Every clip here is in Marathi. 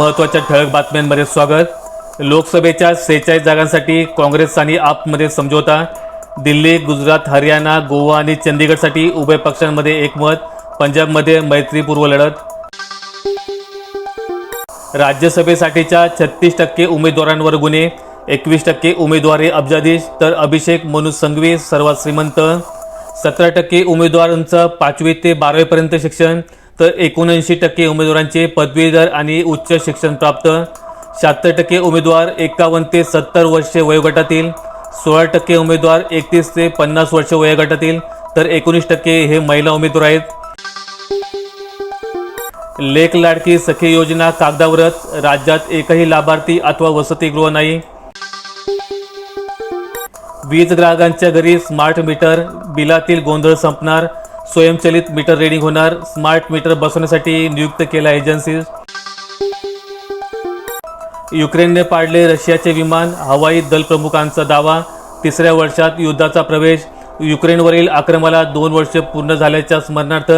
महत्त्वाच्या ठळक बातम्यांमध्ये स्वागत. लोकसभेच्या सेहेचाळीस जागांसाठी काँग्रेस आणि आपमध्ये समझोता. दिल्ली गुजरात हरियाणा गोवा आणि चंदीगडसाठी उभय पक्षांमध्ये एकमत. पंजाबमध्ये मैत्रीपूर्व लढत. राज्यसभेसाठीच्या छत्तीस टक्के उमेदवारांवर गुन्हे एकवीस टक्के उमेदवारी अब्जाधीश तर अभिषेक मनु संघवी सर्वात श्रीमंत. सतरा टक्के उमेदवारांचं पाचवी ते बारावीपर्यंत शिक्षण तर एकोणऐंशी टक्के उमेदवारांचे पदवीधर आणि उच्च शिक्षण प्राप्त शहात्तर टक्के उमेदवार एकावन्न ते सत्तर वर्षे वयोगटातील सोळा टक्के उमेदवार एकतीस ते पन्नास वर्ष वयोगटातील तर एकोणीस टक्के हे महिला उमेदवार आहेत. लेख लाडकी सखी योजना कागदावरच राज्यात एकही लाभार्थी अथवा वसतिगृह नाही. वीज ग्राहकांच्या घरी स्मार्ट मीटर बिलातील गोंधळ संपणार स्वयंचलित मीटर रीडिंग होणार. स्मार्ट मीटर बसवण्यासाठी नियुक्त केल्या एजन्सी. युक्रेनने पाडले रशियाचे विमान. हवाई दल प्रमुखांचा दावा. तिसऱ्या वर्षात युद्धाचा प्रवेश. युक्रेनवरील आक्रमणाला दोन वर्ष पूर्ण झाल्याच्या स्मरणार्थ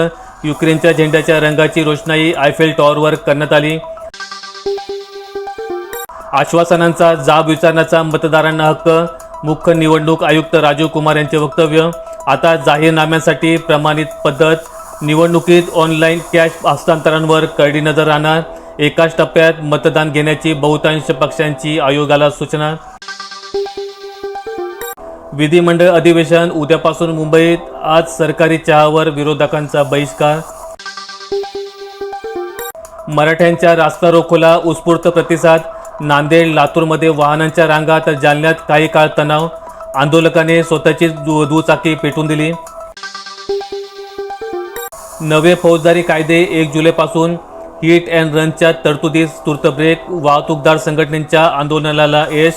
युक्रेनच्या झेंड्याच्या रंगाची रोषणाई आयफेल टॉवरवर करण्यात आली. आश्वासनांचा जाब विचारण्याचा मतदारांना हक्क. मुख्य निवडणूक आयुक्त राजीव कुमार यांचे वक्तव्य. आता जाहीरनाम्यांसाठी प्रमाणित पद्धत निवडणुकीत ऑनलाईन कॅश हस्तांतरणावर करडी नजर राहणार. एकाच टप्प्यात मतदान घेण्याची बहुतांश पक्षांची आयोगाला सूचना. विधिमंडळ अधिवेशन उद्यापासून मुंबईत आज सरकारी चहावर विरोधकांचा बहिष्कार. मराठ्यांच्या रास्ता रोखोला उत्स्फूर्त प्रतिसाद नांदेड लातूरमध्ये वाहनांच्या रांगा तर जालन्यात काही काळ तणाव. आंदोलकाने स्वतःची दु दुचाकी पेटून दिली. नवे फौजदारी कायदे एक जुलैपासून हिट अँड रनच्या तरतुदीस तूर्त ब्रेक वाहतूकदार संघटनेच्या आंदोलनाला यश.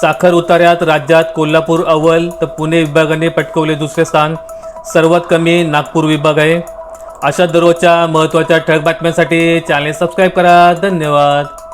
साखर उतार्यात राज्यात कोल्हापूर अव्वल तर पुणे विभागाने पटकवले दुसरे स्थान. सर्वात कमी नागपूर विभाग आहे. अशा दररोजच्या महत्त्वाच्या ठळक बातम्यांसाठी चॅनल सबस्क्राईब करा. धन्यवाद.